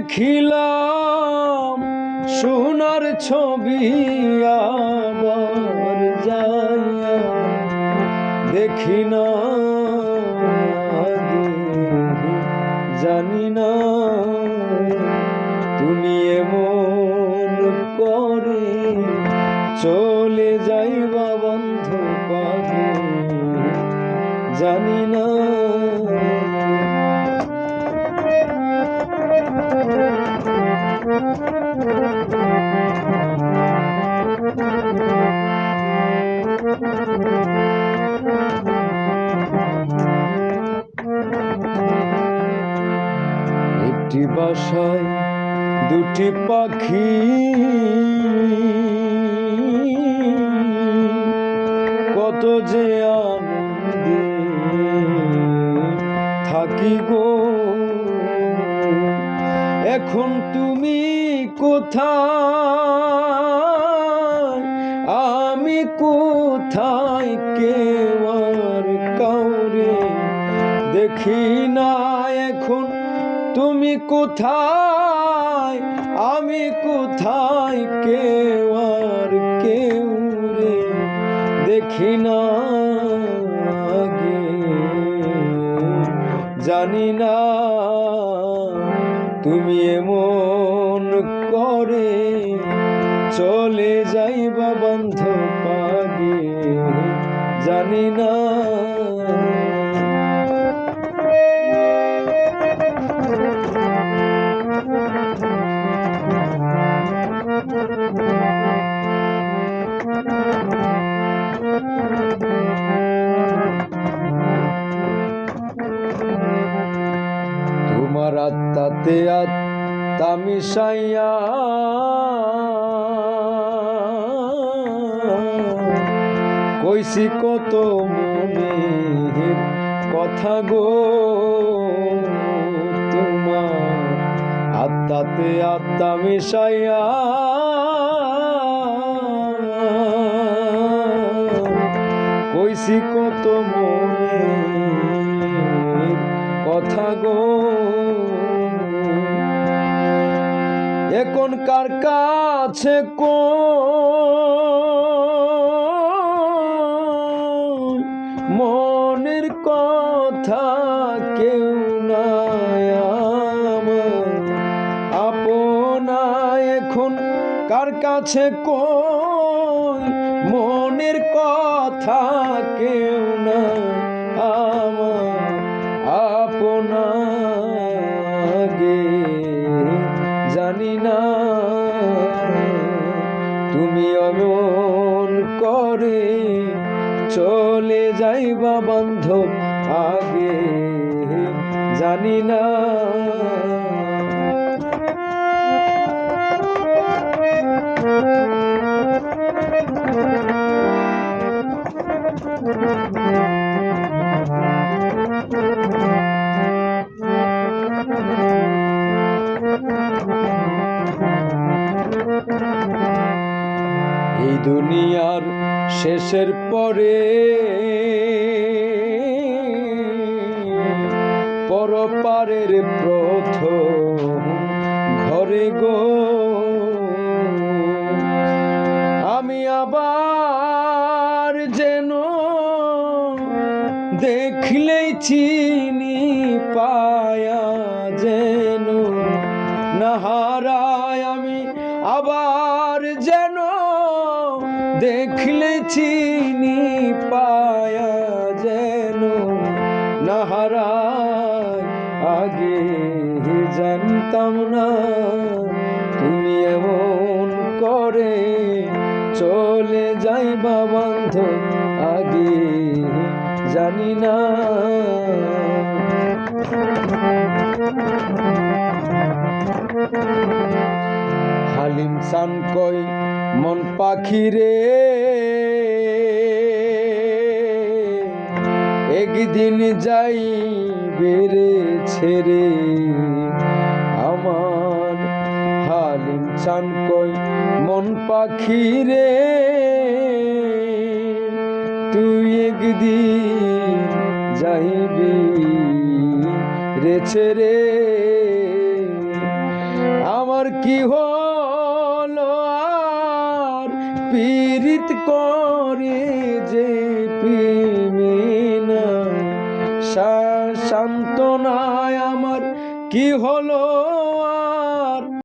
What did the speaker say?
দেখিলাম সোনার ছবি আবার যাইয়া দেখি না জানি না তুমি এমন করে চলে যাইবা বাসায় দুটি পাখি। কত যে আনন্দে থাকি গো। এখন তুমি কোথায়? আমি কোথায়? কেউ আর কাউরে দেখি না। তুমি কোথায়? আমি কোথায়? কেউ আর কেউ রে দেখি না জানি না তুমি এমন করে চলে যাইবা বন্ধ পাগে। জানি না আত্মাতে আত্মা মিশাইয়া। কইছি কত মনের কথা গো, তোমার আত্মাতে আত্মা মিশাইয়া। কইছি কত মনের কথা গো এখন কার কাছে মনের কথা কেউ আপনা এখন কার কাছে কই মনের কথা কেউ না আমার। আপনাগে জানি তুমি অমন করে চলে যাইবা বান্ধব আগে। জানি না শেষের পরে পরপারের প্রথম ঘরে গো। আমি আবার যেন দেখলেই দেখলে চিনি পায়া যেন নাহারায়। আগে জানতাম না তুমি এমন করে চলে যাইবা বান্ধব, আগে জানি না। হালিম সান কই মন পাখি রে একদিন যাই বেড়ে ছেড়ে আমার হালিম চান কই মন পাখি রে তুই একদিন যাইবি রে ছেড়ে। আমার কি হলো পীড়িত করে যে পিমিনা শান্তনায় আমার কি হলো?